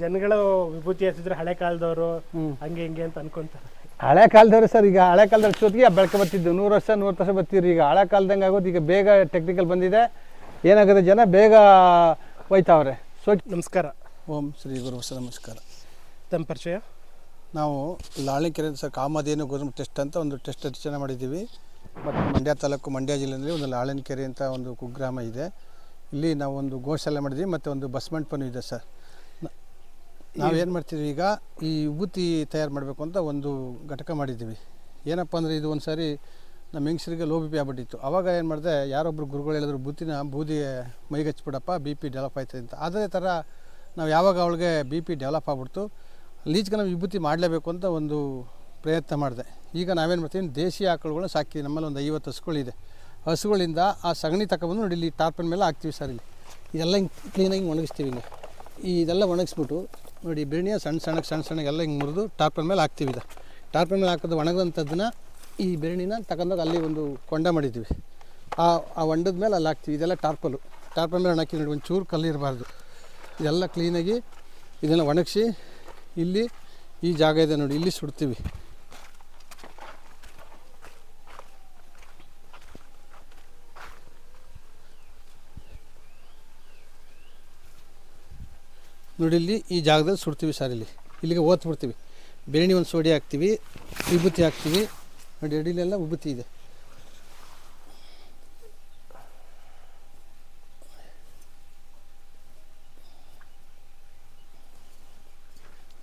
ಜನಗಳು ವಿಭೂತಿ ಹಚ್ಚಿದ್ರೆ ಹಳೆ ಕಾಲದವರು ಹಂಗೆ ಹಿಂಗೆ ಅಂತ ಅನ್ಕೊಂತಾರೆ. ಹಳೆ ಕಾಲದವ್ರು ಸರ್ ಈಗ ಹಳೆ ಕಾಲದ ಅಷ್ಟೊತ್ತಿಗೆ ಬೆಳಕ ಬರ್ತಿದ್ದು ನೂರು ವರ್ಷ ನೂರು ವರ್ಷ ಬರ್ತಿದ್ರು ಈಗ ಹಳೆ ಕಾಲದಂಗೆ ಆಗೋದು ಈಗ ಬೇಗ ಟೆಕ್ನಿಕಲ್ ಬಂದಿದೆ. ಏನಾಗುತ್ತೆ ಜನ? ಬೇಗ ಹೋಯ್ತಾವ್ರೆ. ಸೊ ನಮಸ್ಕಾರ. ಓಂ ಶ್ರೀ ಗುರು ಸರ್ ನಮಸ್ಕಾರ. ತಮ್ಮ ಪರಿಚಯ? ನಾವು ಲಾಳಿಕೆರೆ ಸರ್ ಕಾಮಧೇನು ಗುರು ಟೆಸ್ಟ್ ಅಂತ ಒಂದು ಟೆಸ್ಟ್ ರಚನೆ ಮಾಡಿದ್ದೀವಿ. ಮತ್ತು ಮಂಡ್ಯ ತಾಲೂಕು ಮಂಡ್ಯ ಜಿಲ್ಲೆಯಲ್ಲಿ ಒಂದು ಲಾಳನಕೆರೆ ಅಂತ ಒಂದು ಕುಗ್ರಾಮ ಇದೆ. ಇಲ್ಲಿ ನಾವು ಒಂದು ಗೋಶಾಲೆ ಮಾಡಿದ್ವಿ ಮತ್ತು ಒಂದು ಬಸ್ ಮಂಟಪನೂ ಇದೆ ಸರ್. ನಾವೇನು ಮಾಡ್ತೀವಿ ಈಗ ಈ ವಿಭೂತಿ ತಯಾರು ಮಾಡಬೇಕು ಅಂತ ಒಂದು ಘಟಕ ಮಾಡಿದ್ದೀವಿ. ಏನಪ್ಪ ಅಂದರೆ ಇದು ಒಂದು ಸಾರಿ ನಮ್ಮ ಹೆಂಗಸರಿಗೆ ಲೋ ಬಿ ಪಿ ಆಗ್ಬಿಟ್ಟಿತ್ತು. ಆವಾಗ ಏನು ಮಾಡಿದೆ ಯಾರೊಬ್ಬರು ಗುರುಗಳು ಹೇಳಿದ್ರು ಬೂತಿನ ಬೂದಿ ಮೈಗೆ ಹಚ್ಬಿಡಪ್ಪ ಬಿ ಪಿ ಡೆವಲಪ್ ಆಯ್ತದೆ ಅಂತ. ಅದೇ ಥರ ನಾವು ಯಾವಾಗ ಅವಳಿಗೆ ಬಿ ಪಿ ಡೆವಲಪ್ ಆಗ್ಬಿಡ್ತು ಲೀಚ್ಗೆ ನಾವು ವಿಭೂತಿ ಮಾಡಲೇಬೇಕು ಅಂತ ಒಂದು ಪ್ರಯತ್ನ ಮಾಡಿದೆ. ಈಗ ನಾವೇನು ಮಾಡ್ತೀವಿ ದೇಶಿ ಆಕಳುಗಳನ್ನ ಸಾಕಿ ನಮ್ಮಲ್ಲಿ ಒಂದು ಐವತ್ತು ಹಸುಗಳಿದೆ. ಹಸುಗಳಿಂದ ಆ ಸಗಣಿ ತಗೊಬಂದು ನೋಡಿ ಇಲ್ಲಿ ಟಾರ್ಪನ್ ಮೇಲೆ ಹಾಕ್ತೀವಿ ಸರ್ ಇಲ್ಲಿ. ಇದೆಲ್ಲ ಹಿಂಗೆ ಕ್ಲೀನಾಗಿ ಒಣಗಿಸ್ತೀವಿ ಇಲ್ಲಿ. ಈ ಇದೆಲ್ಲ ಒಣಗಿಸ್ಬಿಟ್ಟು ನೋಡಿ, ಬಿರ್ಣಿಯ ಸಣ್ಣ ಸಣ್ಣಕ್ಕೆ ಸಣ್ಣ ಸಣ್ಣಗೆಲ್ಲ ಹಿಂಗೆ ಮುರಿದು ಟಾರ್ಪಲ್ ಮೇಲೆ ಹಾಕ್ತೀವಿ ಇದು ಟಾರ್ಪಲ್ ಮೇಲೆ ಹಾಕೋದು ಒಣಗಂಥದ್ದನ್ನ ಈ ಬೆರಣಿನ ತಗೊಂಡೋಗಿ ಅಲ್ಲಿ ಒಂದು ಕೊಂಡ ಮಾಡಿದ್ದೀವಿ ಆ ಆ ಹೊಂಡದ ಮೇಲೆ ಅಲ್ಲಿ ಹಾಕ್ತೀವಿ. ಇದೆಲ್ಲ ಟಾರ್ಪಲು. ಟಾರ್ಪಲ್ ಮೇಲೆ ಹಾಕಿ ನೋಡಿ ಒಂದು ಚೂರು ಕಲ್ಲಿರಬಾರ್ದು ಇದೆಲ್ಲ ಕ್ಲೀನಾಗಿ ಇದನ್ನು ಒಣಗಿಸಿ ಇಲ್ಲಿ ಈ ಜಾಗ ಇದೆ ನೋಡಿ, ಇಲ್ಲಿ ಸುಡ್ತೀವಿ. ನೋಡಿ ಇಲ್ಲಿ ಈ ಜಾಗದಲ್ಲಿ ಸುಡ್ತೀವಿ ಸರ್ ಇಲ್ಲಿ. ಇಲ್ಲಿಗೆ ಓತ್ ಬಿಡ್ತೀವಿ. ಬೆರಣಿ ಒಂದು ಸೋಡಿ ಹಾಕ್ತೀವಿ ವಿಭೂತಿ ಹಾಕ್ತೀವಿ. ನೋಡಿ ಅಡಿಲೆಲ್ಲ ವಿಭೂತಿ ಇದೆ.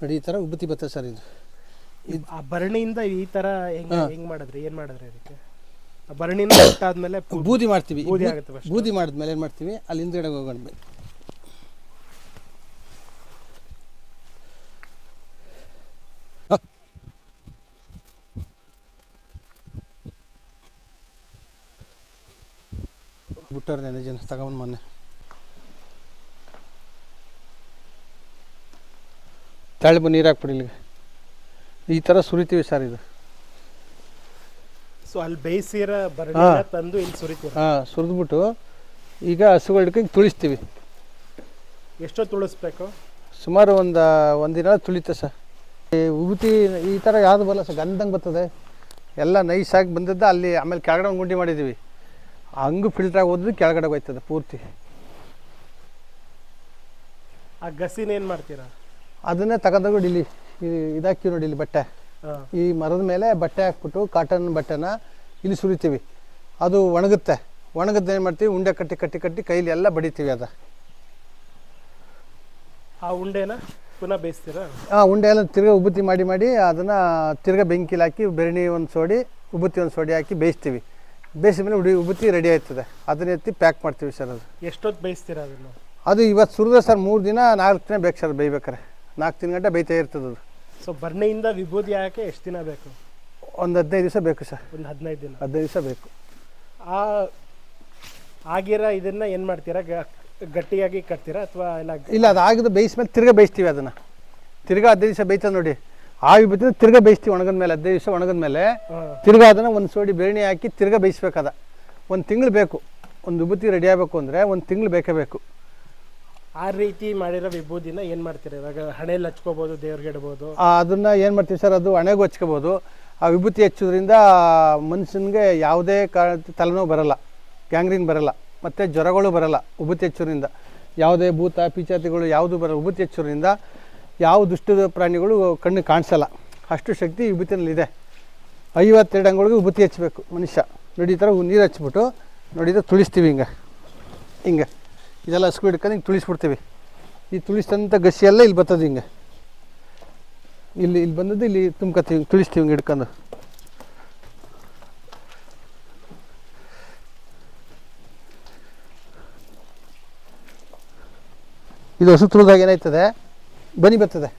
ನೋಡಿ ಈ ಥರ ವಿಭೂತಿ ಬರ್ತದೆ ಸರ್ ಇದು. ಆ ಭರಣಿಯಿಂದ ಈ ತರ ಹೆಂಗ್ ಹೆಂಗೆ ಮಾಡಿದ್ರಿ? ಏನು ಮಾಡಿದ್ರಿ ಅದಕ್ಕೆ? ಆ ಭರಣಿನ ಕಟ್ಟಾದ್ಮೇಲೆ ಪೂ- ಬೂದಿ ಮಾಡ್ತೀವಿ. ಬೂದಿ ಆಗುತ್ತೆ. ಬೂದಿ ಮಾಡಿದ್ಮೇಲೆ ಏನು ಮಾಡ್ತೀವಿ? ಅಲ್ಲಿ ಹಿಂದ್ಗಡೆ ಹೋಗೋಣ ಬಿಟ್ಟವ್ರೆ ನೆನೆ ಜನ ತಗೊಂಡು ಮೊನ್ನೆ. ತಳ್ಬು ನೀರು ಹಾಕ್ಬಿಡಿ ಇಲ್ಲಿಗೆ. ಈ ಥರ ಸುರಿತೀವಿ ಸರ್ ಇದು. ಸೊ ಅಲ್ಲಿ ಬೇಯಿಸಿರ ತಂದು ಇಲ್ಲಿ ಸುರಿತೀವಿ ಹಾಂ ಸುರಿದ್ಬಿಟ್ಟು ಈಗ ಹಸುಗಳಿಗೆ ತುಳಿಸ್ತೀವಿ. ಎಷ್ಟೋ ತುಳಿಸ್ಬೇಕು? ಸುಮಾರು ಒಂದು ಒಂದಿನ ತುಳಿತ ಸರ್. ಉಗುತಿ ಈ ಥರ ಯಾವುದು ಬರಲ್ಲ ಸರ್ ಗಂಧಂಗೆ ಬರ್ತದೆ. ಎಲ್ಲ ನೈಸಾಗಿ ಬಂದದ್ದು ಅಲ್ಲಿ ಆಮೇಲೆ ಕೆಳಗಡೆ ಗುಂಡಿ ಮಾಡಿದ್ದೀವಿ ಹಂಗೆ ಫಿಲ್ಟ್ರಾಗಿ ಹೋದ್ರೆ ಕೆಳಗಡೆ ಹೋಯ್ತದೆ ಪೂರ್ತಿ. ಆ ಗಸಿನ ಏನು ಮಾಡ್ತೀರಾ? ಅದನ್ನೇ ತಗೊಂಡೋಗಿ ಇಲ್ಲಿ ಈ- ಇದಾಕಿ ನೋಡಿ ಇಲ್ಲಿ ಬಟ್ಟೆ. ಈ ಮರದ ಮೇಲೆ ಬಟ್ಟೆ ಹಾಕ್ಬಿಟ್ಟು ಕಾಟನ್ ಬಟ್ಟೆನ ಇಲ್ಲಿ ಸುರಿತೀವಿ. ಅದು ಒಣಗುತ್ತೆ. ಒಣಗದ್ದು ಏನು ಮಾಡ್ತೀವಿ? ಉಂಡೆ ಕಟ್ಟಿ ಕಟ್ಟಿ ಕಟ್ಟಿ ಕೈಲಿ ಎಲ್ಲ ಬಡಿತೀವಿ ಅದ. ಆ ಉಂಡೆನ ಪುನಃ ಬೇಯಿಸ್ತೀರಾ? ಆ ಉಂಡೆ ಎಲ್ಲ ತಿರ್ಗಾ ಉಬ್ಬುತ್ತಿ ಮಾಡಿ ಮಾಡಿ ಅದನ್ನು ತಿರ್ಗಾ ಬೆಂಕಿಲಿ ಹಾಕಿ ಬೆರಣಿ ಒಂದು ಸೋಡಿ ಉಬ್ಬುತ್ತಿ ಒಂದು ಸೋಡಿ ಹಾಕಿ ಬೇಯಿಸ್ತೀವಿ. ಬೇಯಿಸಿದ ಮೇಲೆ ಉಡಿ ಉಬ್ಬುತ್ತಿ ರೆಡಿ ಆಯ್ತದೆ. ಅದನ್ನ ಎತ್ತಿ ಪ್ಯಾಕ್ ಮಾಡ್ತೀವಿ ಸರ್ ಅದು. ಎಷ್ಟೊತ್ತು ಬೇಯಿಸ್ತೀರಾ ಅದನ್ನು? ಅದು ಇವತ್ತು ಸುರಿದ್ರೆ ಸರ್ ಮೂರು ದಿನ ನಾಲ್ಕು ದಿನ ಬೇಕು ಸರ್ ಬೇಯ್ಬೇಕಾರೆ ನಾಲ್ಕು ತಿಂಗಳು ಗಂಟೆ ಬೇಯ್ತಾ ಇರ್ತದೆ ಅದು. ಸೊ ಬರ್ಣೆಯಿಂದ ವಿಭೂತಿ ಹಾಕಿ ಎಷ್ಟು ದಿನ ಬೇಕು? ಒಂದು ಹದಿನೈದು ದಿವಸ ಬೇಕು ಸರ್ ಒಂದು ಹದಿನೈದು ದಿನ. ಹದಿನೈದು ದಿವಸ ಬೇಕು. ಆ ಆಗಿರೋ ಇದನ್ನು ಏನು ಮಾಡ್ತೀರಾ? ಗ- ಗಟ್ಟಿಯಾಗಿ ಕಟ್ತೀರಾ ಅಥವಾ ಇಲ್ಲ ಇಲ್ಲ ಅದು ಆಗಿದ್ದು ಬೇಯಿಸ್ಮೇಲೆ ತಿರ್ಗಾ ಬೇಯಿಸ್ತೀವಿ ಅದನ್ನು. ತಿರ್ಗಾ ಹದಿನೈದು ದಿವಸ ಬೇಯ್ತದೆ ನೋಡಿ. ಆ ಬಿತ್ತಿದ್ರೆ ತಿರ್ಗಾ ಬೇಯಿಸ್ತೀವಿ ಒಣಗಿದ ಮೇಲೆ ಹದಿನೈದು ದಿವಸ ಒಣಗದ ಮೇಲೆ. ತಿರ್ಗಾ ಅದನ್ನು ಒಂದು ಸೋಡಿ ಬೇರಣಿ ಹಾಕಿ ತಿರ್ಗಾ ಬೇಯಿಸ್ಬೇಕದ. ಒಂದು ತಿಂಗಳು ಬೇಕು. ಒಂದು ವಿಭೂತಿ ರೆಡಿ ಆಗಬೇಕು ಅಂದರೆ ಒಂದು ತಿಂಗಳು ಬೇಕೇ ಬೇಕು. ಆ ರೀತಿ ಮಾಡಿರೋ ವಿಭೂತಿನ ಏನು ಮಾಡ್ತೀರಿ ಇವಾಗ? ಹಣೆಯಲ್ಲಿ ಹಚ್ಕೋಬೋದು ದೇವ್ರಿಗೆ ಇಡ್ಬೋದು. ಅದನ್ನ ಏನು ಮಾಡ್ತೀವಿ ಸರ್? ಅದು ಹಣೆಗೂ ಹಚ್ಕೋಬೋದು. ಆ ವಿಭೂತಿ ಹಚ್ಚೋದ್ರಿಂದ ಮನುಷ್ಯನಿಗೆ ಯಾವುದೇ ಕಾರಣ ತಲೆನೋವು ಬರಲ್ಲ. ಗ್ಯಾಂಗ್ರೀನ್ ಬರಲ್ಲ. ಮತ್ತು ಜ್ವರಗಳು ಬರಲ್ಲ ವಿಭೂತಿ ಹಚ್ಚೋದ್ರಿಂದ. ಯಾವುದೇ ಭೂತ ಪಿಚಾತಿಗಳು ಯಾವುದು ಬರಲ್ಲ. ವಿಭೂತಿ ಹಚ್ಚೋದ್ರಿಂದ ಯಾವ ದುಷ್ಟ ಪ್ರಾಣಿಗಳು ಕಣ್ಣು ಕಾಣಿಸಲ್ಲ. ಅಷ್ಟು ಶಕ್ತಿ ವಿಭೂತಿನಲ್ಲಿದೆ. ಐವತ್ತೆರಡು ಅಂಗಳಿಗೆ ವಿಭೂತಿ ಹಚ್ಚಬೇಕು ಮನುಷ್ಯ. ನೋಡಿ ಈ ಥರ ನೀರು ಹಚ್ಬಿಟ್ಟು ನೋಡಿ ತುಳಿಸ್ತೀವಿ ಹಿಂಗೆ. ಹಿಂಗೆ. ಇದೆಲ್ಲ ಹಸ್ಕು ಹಿಡ್ಕೊಂಡು ಹಿಂಗೆ ತುಳಿಸ್ಬಿಡ್ತೀವಿ. ಈ ತುಳಿಸಿದಂಥ ಗಸಿ ಎಲ್ಲ ಇಲ್ಲಿ ಬರ್ತದೆ ಹಿಂಗೆ. ಇಲ್ಲಿ ಇಲ್ಲಿ ಬಂದದ್ದು ಇಲ್ಲಿ ತುಂಬ್ಕೊತೀವಿ ಹಿಂಗೆ, ತುಳಿಸ್ತೀವಿ ಹಿಂಗೆ ಹಿಡ್ಕೊಂಡು. ಇದು ಹಸು ತುಳಿದಾಗ ಏನಾಯ್ತದೆ? ಬನಿ ಬರ್ತದೆ.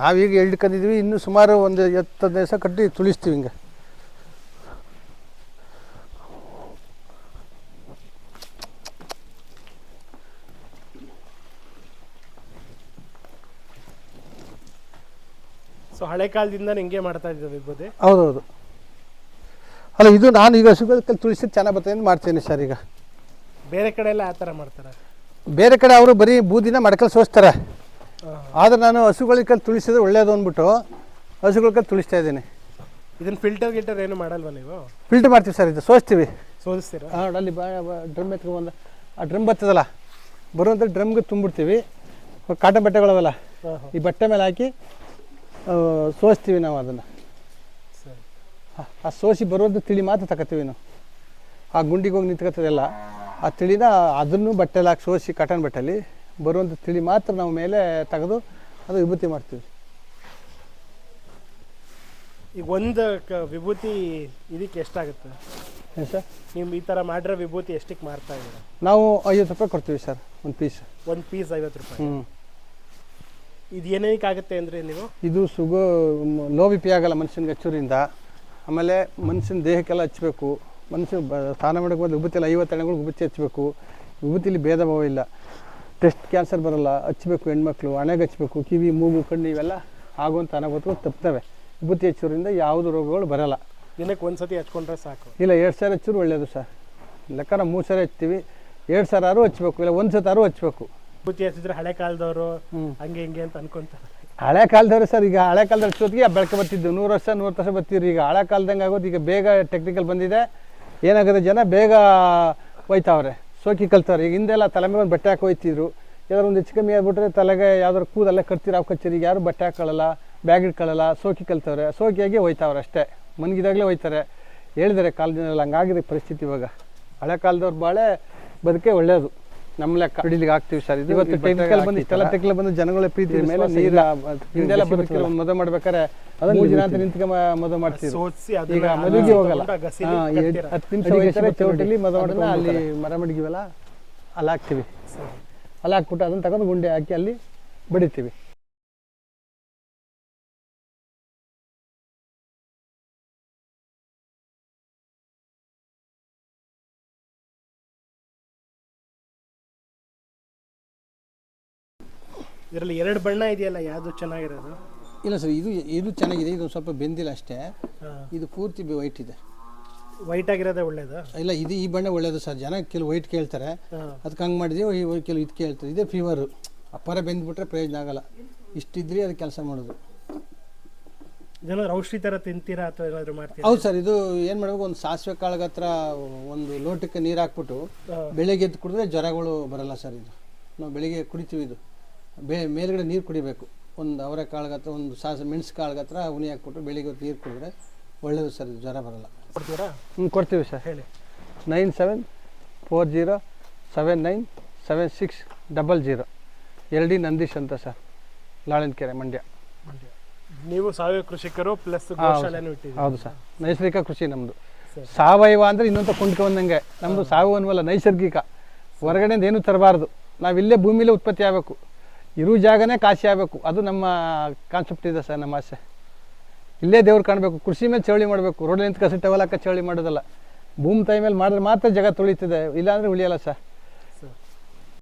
ನಾವೀಗ ಹಿಡ್ಕೊಂಡಿದ್ವಿ ಇನ್ನು ಸುಮಾರು ಒಂದು ಹತ್ತು ಹದಿನೈದು ದಿವಸ ಕಟ್ಟಿ ತುಳಿಸ್ತೀವಿ ಹಿಂಗೆ. ಸೊ ಹಳೆ ಕಾಲದಿಂದ ಹಿಂಗೆ ಮಾಡ್ತಾ ಇದ್ದೀವಿ ಹೌದೌದು. ಅಲ್ಲ ಇದು ನಾನು ಈಗ ಹಸುಗಳ ತುಳಸಿ ಚೆನ್ನಾಗಿ ಬರ್ತದೆ ಅಂತ ಮಾಡ್ತೇನೆ ಸರ್ ಈಗ. ಬೇರೆ ಕಡೆ ಎಲ್ಲ ಆ ಥರ ಮಾಡ್ತಾರೆ? ಬೇರೆ ಕಡೆ ಅವರು ಬರೀ ಬೂದಿನ ಮಡಕಲ್ ಸೋಸ್ತಾರೆ. ಆದರೆ ನಾನು ಹಸುಗಳ ಕಲ್ಲಿ ತುಳಿಸಿದ್ರೆ ಒಳ್ಳೇದು ಅಂದ್ಬಿಟ್ಟು ಹಸುಗಳ ಕಲ್ಲಿ ತುಳಿಸ್ತಾ ಇದ್ದೀನಿ. ಇದನ್ನ ಫಿಲ್ಟರ್ ಗಿಲ್ಟರ್ ಏನು ಮಾಡಲ್ವ ನೀವು? ಫಿಲ್ಟರ್ ಮಾಡ್ತೀವಿ ಸರ್ ಇದು ಸೋಸ್ತೀವಿ. ಸೋದಿಸ್ತೀರಾ? ಹಾಂ ಅಲ್ಲಿ ಬಾ ಡ್ರಮ್ ಎತ್ಕೊಂಡ್ಬಂದ ಆ ಡ್ರಮ್ ಬರ್ತದಲ್ಲ ಬರುವಂಥ ಡ್ರಮ್ಗೆ ತುಂಬಿಡ್ತೀವಿ. ಕಾಟನ್ ಬಟ್ಟೆಗಳವಲ್ಲ ಈ ಬಟ್ಟೆ ಮೇಲೆ ಹಾಕಿ ಸೋಸ್ತೀವಿ ನಾವು ಅದನ್ನು. ಆ ಸೋಸಿ ಬರುವಂಥ ತಿಳಿ ಮಾತ್ರ ತಗೋತೀವಿ ನಾವು. ಆ ಗುಂಡಿಗೆ ಹೋಗಿ ನಿಂತ್ಕೋತದೆಲ್ಲ ಆ ತಿಳಿನ ಅದನ್ನು ಬಟ್ಟೆಲಿ ಹಾಕಿ ಸೋಸಿ ಕಾಟನ್ ಬಟ್ಟೆಲಿ ಬರುವಂಥ ತಿಳಿ ಮಾತ್ರ ನಾವು ಮೇಲೆ ತೆಗೆದು ಅದು ವಿಭೂತಿ ಮಾಡ್ತೀವಿ. ಈಗ ಒಂದು ಕ ವಿಭೂತಿ ಇದಕ್ಕೆ ಎಷ್ಟಾಗುತ್ತೆ? ಏನು ಸರ್? ನೀವು ಈ ಥರ ಮಾಡಿರೋ ವಿಭೂತಿ ಎಷ್ಟಕ್ಕೆ ಮಾರ್ತಾ ಇದ್ದೀರಾ? ನಾವು ಐವತ್ತು ರೂಪಾಯಿ ಕೊಡ್ತೀವಿ ಸರ್ ಒಂದು ಪೀಸ್ ಒಂದು ಪೀಸ್ ಐವತ್ತು ರೂಪಾಯಿ. ಹ್ಞೂ ಇದು ಏನೇನಕ್ಕೆ ಆಗುತ್ತೆ ಅಂದರೆ ನೀವು? ಇದು ಸುಗೋ ಲೋ ಬಿ ಪಿ ಆಗಲ್ಲ ಮನುಷ್ಯನಿಗೆ ಹಚ್ಚೂರಿಂದ ಆಮೇಲೆ ಮನುಷ್ಯನ ದೇಹಕ್ಕೆಲ್ಲ ಹಚ್ಚಬೇಕು ಮನುಷ್ಯ ಬ ಸ್ನಾನ ಮಾಡೋಕೆ ಬಂದು ವಿಭೂತಿಯಲ್ಲಿ ಐವತ್ತು ಎಣ್ಣೆಗಳು ವಿಭೂತಿ ಹಚ್ಚಬೇಕು ವಿಭೂತಿಲಿ ಭೇದ ಭಾವ ಇಲ್ಲ. ಟೆಸ್ಟ್ ಕ್ಯಾನ್ಸರ್ ಬರಲ್ಲ. ಹಚ್ಚಬೇಕು ಹೆಣ್ಮಕ್ಳು ಹಣೆಗೆ ಹಚ್ಚಬೇಕು ಕಿವಿ ಮೂಗು ಕಣ್ಣು ಇವೆಲ್ಲ ಆಗುವಂಥ ಅನಾಹುತಗಳು ತಪ್ಪುತ್ತವೆ ವಿಭೂತಿ ಹಚ್ಚೋದ್ರಿಂದ ಯಾವುದು ರೋಗಗಳು ಬರಲ್ಲ. ದಿನಕ್ಕೆ ಒಂದು ಸತಿ ಹಚ್ಕೊಂಡ್ರೆ ಸಾಕು. ಇಲ್ಲ ಎರಡು ಸಾವಿರ ಹಚ್ಚೋರು ಒಳ್ಳೆಯದು ಸರ್. ನಾವು ಮೂರು ಸಾವಿರ ಹಚ್ತೀವಿ. ಎರಡು ಸಾವಿರ ಆರು ಹಚ್ಬೇಕು. ಇಲ್ಲ ಒಂದು ಸತಿ ಆರು ಹಚ್ಬೇಕು. ವಿಭೂತಿ ಹಚ್ಚಿದ್ರೆ ಹಳೆ ಕಾಲದವರು ಹಂಗೆ ಹಿಂಗೆ ಅಂತ ಅನ್ಕೊಂತಾರೆ. ಹಳೆ ಕಾಲದವ್ರು ಸರ್, ಈಗ ಹಳೆ ಕಾಲದ ಅಷ್ಟೊತ್ತಿಗೆ ಬೆಳಕು ಬರ್ತಿದ್ದು. ನೂರು ವರ್ಷ ನೂರು ವರ್ಷ ಬರ್ತಿದ್ರು ಈಗ. ಹಳೆ ಕಾಲದಂಗೆ ಆಗೋದು, ಈಗ ಬೇಗ ಟೆಕ್ನಿಕಲ್ ಬಂದಿದೆ. ಏನಾಗುತ್ತೆ ಜನ ಬೇಗ ಹೋಯ್ತಾವ್ರೆ. ಸೋಕಿ ಕಲ್ತವ್ರೆ. ಈಗ ಹಿಂದೆಲ್ಲ ತಲೆ ಮೇಲೆ ಒಂದು ಬಟ್ಟೆ ಹಾಕಿ ಹೋಯ್ತಿದ್ರು. ಯಾವ್ದಾರು ಒಂದು ಹೆಚ್ಚು ಕಮ್ಮಿ ಆಗ್ಬಿಟ್ರೆ ತಲೆಗೆ ಯಾವ್ದಾರು ಕೂದಲ್ಲ ಕಟ್ತಿರೋ ಈಗ ಯಾರು ಬಟ್ಟೆ ಹಾಕೊಳ್ಳಲ್ಲ, ಬ್ಯಾಗ್ ಇಟ್ಕೊಳ್ಳಲ್ಲ, ಸೋಕಿ ಕಲ್ತವ್ರೆ. ಸೋಕಿಯಾಗಿ ಹೋಯ್ತಾವ್ರೆ ಅಷ್ಟೇ. ಮನ್ಗಿದಾಗಲೇ ಹೋಯ್ತಾರೆ. ಹೇಳಿದ್ದಾರೆ ಕಾಲದಲ್ಲಿ ಹಂಗಾಗಿದೆ ಪರಿಸ್ಥಿತಿ ಇವಾಗ. ಹಳೆ ಕಾಲದವ್ರು ಬಾಳೆ ಬದುಕೆ ಒಳ್ಳೆಯದು ನಮ್ಮ ಲೆಕ್ಕ. ಬಿಡಿಲಿಗೆ ಆಗ್ತೀವಿ ಸರ್. ಇದು ಇವತ್ತು ಟೆಕ್ನಿಕಲ್ ಬಂದು ಇಷ್ಟೆಲ್ಲ ಟೆಕ್ನಿಕಲ್ ಬಂದು ಜನಗಳ ಪ್ರೀತಿ ಮೇಲೆ ನೀರ ಹಿಂದೆಲ್ಲ ಬದುಕಿರೋ ಮದುವೆ ಮಾಡ್ಬೇಕಾರೆ ಮೂರು ಜನ ಅಂತ ನಿಂತ್ಕ ಮದುವೆ ಮಾಡ್ತೀವಿ ಈಗ ಮದುವೆಗೆ ಹೋಗಲ್ಲ. ಹತ್ತು ನಿಮಿಷ ಚೌಟಲ್ಲಿ ಮದುವೆ ಮಾಡಿದ್ರೆ ಅಲ್ಲಿ ಮರ ಮಡಗಿವಲ್ಲ ಅಲ್ಲಿ ಹಾಕ್ತೀವಿ. ಅಲ್ಲಿ ಹಾಕ್ಬಿಟ್ಟು ಅದನ್ನ ತಗೊಂಡು ಗುಂಡೆ ಹಾಕಿ ಅಲ್ಲಿ ಬಡಿತೀವಿ. ಇದರಲ್ಲಿ ಎರಡು ಬಣ್ಣ ಇದೆಯಲ್ಲ ಯಾವುದು ಚೆನ್ನಾಗಿರೋದು? ಇಲ್ಲ ಸರ್ ಇದು ಇದು ಚೆನ್ನಾಗಿದೆ ಇದು ಸ್ವಲ್ಪ ಬೆಂದಿಲ್ಲ ಅಷ್ಟೇ. ಇದು ಪೂರ್ತಿ ವೈಟ್ ಇದೆ. ವೈಟ್ ಆಗಿರೋದೇ ಒಳ್ಳೇದು? ಇಲ್ಲ ಇದು ಈ ಬಣ್ಣ ಒಳ್ಳೇದು ಸರ್ ಜನ ಕೆಲವು ವೈಟ್ ಕೇಳ್ತಾರೆ. ಅದಕ್ಕೆ ಹಂಗೆ ಮಾಡಿದೀವಿ ಕೆಲವು ಇದು ಕೇಳ್ತಾರೆ. ಇದೇ ಫೀವರು ಅಪ್ಪರ ಬೆಂದ್ಬಿಟ್ರೆ ಪ್ರಯೋಜನ ಆಗಲ್ಲ. ಇಷ್ಟಿದ್ರಿ ಅದು ಕೆಲಸ ಮಾಡೋದು. ಔಷಧಿ ಥರ ತಿಂತೀರಾ ಅಥವಾ ಏನಾದರೂ ಮಾಡ್ತೀರಾ? ಹೌದು ಸರ್ ಇದು ಏನು ಮಾಡಬೇಕು ಒಂದು ಸಾಸಿವೆ ಕಾಳಗ ಹತ್ರ ಒಂದು ಲೋಟಕ್ಕೆ ನೀರು ಹಾಕ್ಬಿಟ್ಟು ಬೆಳಿಗ್ಗೆ ಎದ್ದು ಕುಡಿದ್ರೆ ಜ್ವರಗಳು ಬರಲ್ಲ ಸರ್ ಇದು. ನಾವು ಬೆಳಿಗ್ಗೆ ಕುಡಿತೀವಿ ಇದು. ಬೇ ಮೇಲುಗಡೆ ನೀರು ಕುಡಿಬೇಕು. ಒಂದು ಅವರೆ ಕಾಳಿಗೆ ಹತ್ರ ಒಂದು ಸಾಸ ಮೆಣಸು ಕಾಳಿಗೆ ಹತ್ರ ಉನಿ ಹಾಕ್ಬಿಟ್ಟು ಬೆಳಿಗ್ಗೆ ಹೊತ್ತು ನೀರು ಕುಡಿದ್ರೆ ಒಳ್ಳೆಯದು ಸರ್ ಇದು ಜ್ವರ ಬರಲ್ಲ. ಕೊಡ್ತೀರಾ? ಹ್ಞೂ ಕೊಡ್ತೀವಿ ಸರ್. ಹೇಳಿ. Nine seven four zero seven nine seven six double zero. L D Nandish ಅಂತ ಸರ್ ಲಾಳನ್ಕೆರೆ ಮಂಡ್ಯ. ಮಂಡ್ಯ. ನೀವು ಸಾವಯವ ಕೃಷಿಕರು ಪ್ಲಸ್ ಹೌದು. ಸರ್. ನೈಸರ್ಗಿಕ ಕೃಷಿ ನಮ್ಮದು. ಸಾವಯವ ಅಂದರೆ ಇನ್ನೊಂದು ಕೊಂಡ್ಕೊಂಡಂಗೆ ನಮ್ಮದು ಸಾವಯವ ಅನ್ನುವಲ್ಲ ನೈಸರ್ಗಿಕ. ಹೊರಗಡೆಯಿಂದ ಏನೂ ತರಬಾರ್ದು. ನಾವಿಲ್ಲೇ ಭೂಮಿಲೇ ಉತ್ಪತ್ತಿ ಆಗಬೇಕು. ಇರೋ ಜಾಗನೇ ಕಾಶಿ ಆಗಬೇಕು. ಅದು ನಮ್ಮ ಕಾನ್ಸೆಪ್ಟ್ ಇದೆ ಸರ್, ನಮ್ಮ ಆಸೆ. ಇಲ್ಲೇ ದೇವ್ರು ಕಾಣಬೇಕು. ಕೃಷಿ ಮೇಲೆ ಚವಳಿ ಮಾಡಬೇಕು. ರೋಡ್ ನಿಂತು ಕಸ ಟವಲ್ ಹಾಕ ಚವಳಿ ಮಾಡೋದಲ್ಲ. ಭೂಮಿ ತಾಯಿ ಮೇಲೆ ಮಾಡಿದ್ರೆ ಮಾತ್ರ ಜಗ ಉಳಿತದೆ ಇಲ್ಲಾಂದರೆ ಉಳಿಯಲ್ಲ ಸರ್.